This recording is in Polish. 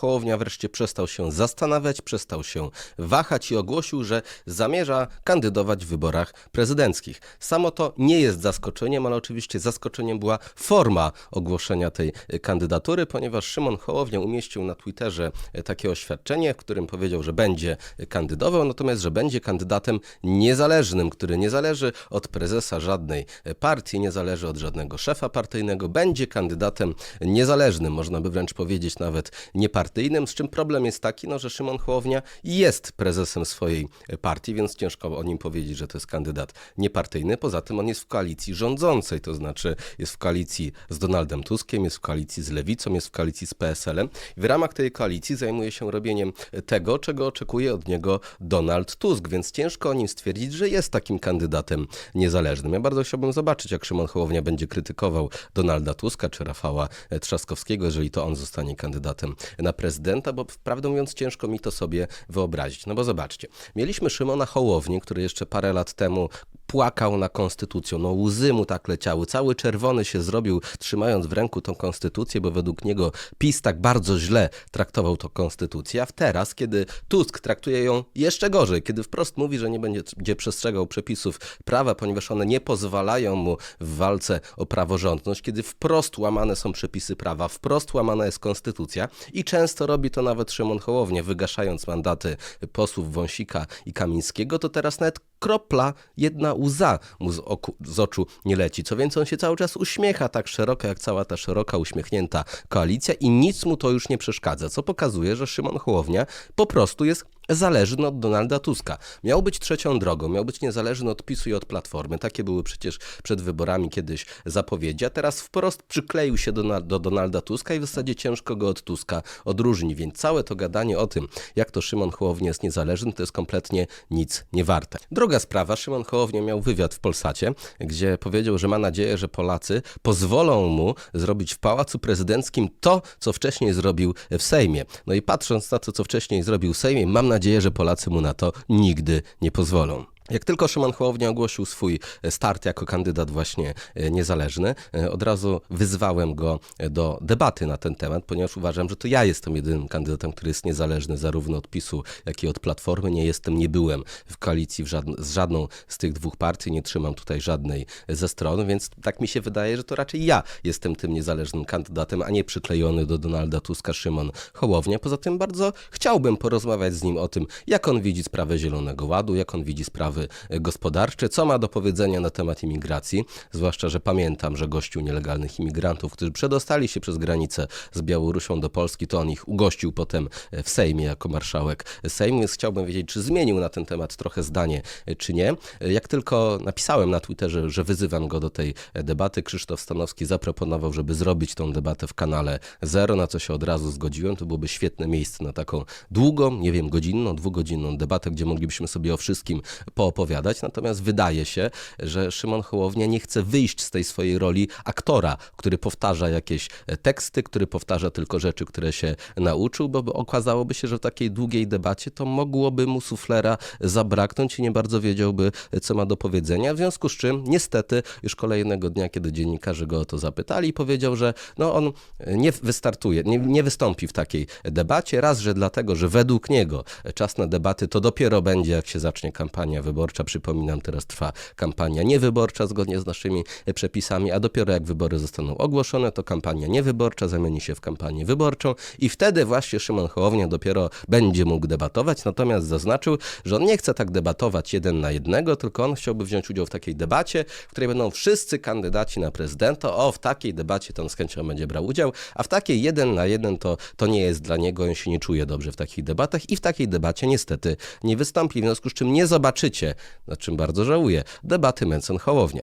Hołownia wreszcie przestał się zastanawiać, przestał się wahać i ogłosił, że zamierza kandydować w wyborach prezydenckich. Samo to nie jest zaskoczeniem, ale oczywiście zaskoczeniem była forma ogłoszenia tej kandydatury, ponieważ Szymon Hołownia umieścił na Twitterze takie oświadczenie, w którym powiedział, że będzie kandydował, natomiast że będzie kandydatem niezależnym, który nie zależy od prezesa żadnej partii, nie zależy od żadnego szefa partyjnego, będzie kandydatem niezależnym, można by wręcz powiedzieć nawet niepartyjnym, z czym problem jest taki, no, że Szymon Hołownia jest prezesem swojej partii, więc ciężko o nim powiedzieć, że to jest kandydat niepartyjny. Poza tym on jest w koalicji rządzącej, to znaczy jest w koalicji z Donaldem Tuskiem, jest w koalicji z Lewicą, jest w koalicji z PSL-em. W ramach tej koalicji zajmuje się robieniem tego, czego oczekuje od niego Donald Tusk, więc ciężko o nim stwierdzić, że jest takim kandydatem niezależnym. Ja bardzo chciałbym zobaczyć, jak Szymon Hołownia będzie krytykował Donalda Tuska czy Rafała Trzaskowskiego, jeżeli to on zostanie kandydatem na prezydenta, bo prawdę mówiąc ciężko mi to sobie wyobrazić. No bo zobaczcie, mieliśmy Szymona Hołownię, który jeszcze parę lat temu płakał na konstytucją. No łzy mu tak leciały. Cały czerwony się zrobił, trzymając w ręku tą konstytucję, bo według niego PiS tak bardzo źle traktował tą konstytucję. A teraz, kiedy Tusk traktuje ją jeszcze gorzej, kiedy wprost mówi, że nie będzie przestrzegał przepisów prawa, ponieważ one nie pozwalają mu w walce o praworządność, kiedy wprost łamane są przepisy prawa, wprost łamana jest konstytucja i często robi to nawet Szymon Hołownia, wygaszając mandaty posłów Wąsika i Kamińskiego, to teraz nawet kropla, jedna łza mu z, oku, z oczu nie leci. Co więcej, on się cały czas uśmiecha tak szeroko, jak cała ta szeroka, uśmiechnięta koalicja i nic mu to już nie przeszkadza, co pokazuje, że Szymon Hołownia po prostu jest zależny od Donalda Tuska. Miał być trzecią drogą, miał być niezależny od PiSu i od Platformy. Takie były przecież przed wyborami kiedyś zapowiedzi, a teraz wprost przykleił się do, do Donalda Tuska i w zasadzie ciężko go od Tuska odróżni, więc całe to gadanie o tym, jak to Szymon Hołownia jest niezależny, to jest kompletnie nic nie warte. Druga sprawa, Szymon Hołownia miał wywiad w Polsacie, gdzie powiedział, że ma nadzieję, że Polacy pozwolą mu zrobić w Pałacu Prezydenckim to, co wcześniej zrobił w Sejmie. No i patrząc na to, co wcześniej zrobił w Sejmie, mam nadzieję, że Polacy mu na to nigdy nie pozwolą. Jak tylko Szymon Hołownia ogłosił swój start jako kandydat właśnie e, niezależny, e, od razu wyzwałem go do debaty na ten temat, ponieważ uważam, że to ja jestem jedynym kandydatem, który jest niezależny zarówno od PiSu, jak i od Platformy. Nie jestem, nie byłem w koalicji w żadn z żadną z tych dwóch partii, nie trzymam tutaj żadnej ze stron, więc tak mi się wydaje, że to raczej ja jestem tym niezależnym kandydatem, a nie przyklejony do Donalda Tuska Szymon Hołownia. Poza tym bardzo chciałbym porozmawiać z nim o tym, jak on widzi sprawę Zielonego Ładu, jak on widzi sprawy gospodarcze, co ma do powiedzenia na temat imigracji, zwłaszcza, że pamiętam, że gościł nielegalnych imigrantów, którzy przedostali się przez granicę z Białorusią do Polski, to on ich ugościł potem w Sejmie jako marszałek Sejmu, więc chciałbym wiedzieć, czy zmienił na ten temat trochę zdanie, czy nie. Jak tylko napisałem na Twitterze, że wyzywam go do tej debaty, Krzysztof Stanowski zaproponował, żeby zrobić tą debatę w kanale Zero, na co się od razu zgodziłem. To byłoby świetne miejsce na taką długą, nie wiem, godzinną, dwugodzinną debatę, gdzie moglibyśmy sobie o wszystkim poopowiadać. Natomiast wydaje się, że Szymon Hołownia nie chce wyjść z tej swojej roli aktora, który powtarza jakieś teksty, który powtarza tylko rzeczy, które się nauczył, bo okazałoby się, że w takiej długiej debacie to mogłoby mu suflera zabraknąć i nie bardzo wiedziałby, co ma do powiedzenia. W związku z czym, niestety, już kolejnego dnia, kiedy dziennikarze go o to zapytali, powiedział, że no on nie wystartuje, nie, nie wystąpi w takiej debacie. Raz, że dlatego, że według niego czas na debaty to dopiero będzie, jak się zacznie kampania wyborcza. Przypominam, teraz trwa kampania niewyborcza zgodnie z naszymi przepisami, a dopiero jak wybory zostaną ogłoszone, to kampania niewyborcza zamieni się w kampanię wyborczą i wtedy właśnie Szymon Hołownia dopiero będzie mógł debatować. Natomiast zaznaczył, że on nie chce tak debatować jeden na jednego, tylko on chciałby wziąć udział w takiej debacie, w której będą wszyscy kandydaci na prezydenta. O, w takiej debacie to on z chęcią będzie brał udział, a w takiej jeden na jeden to, to nie jest dla niego, on się nie czuje dobrze w takich debatach i w takiej debacie niestety nie wystąpi, w związku z czym nie zobaczycie, nad czym bardzo żałuję, debaty Mencen-Hołownia.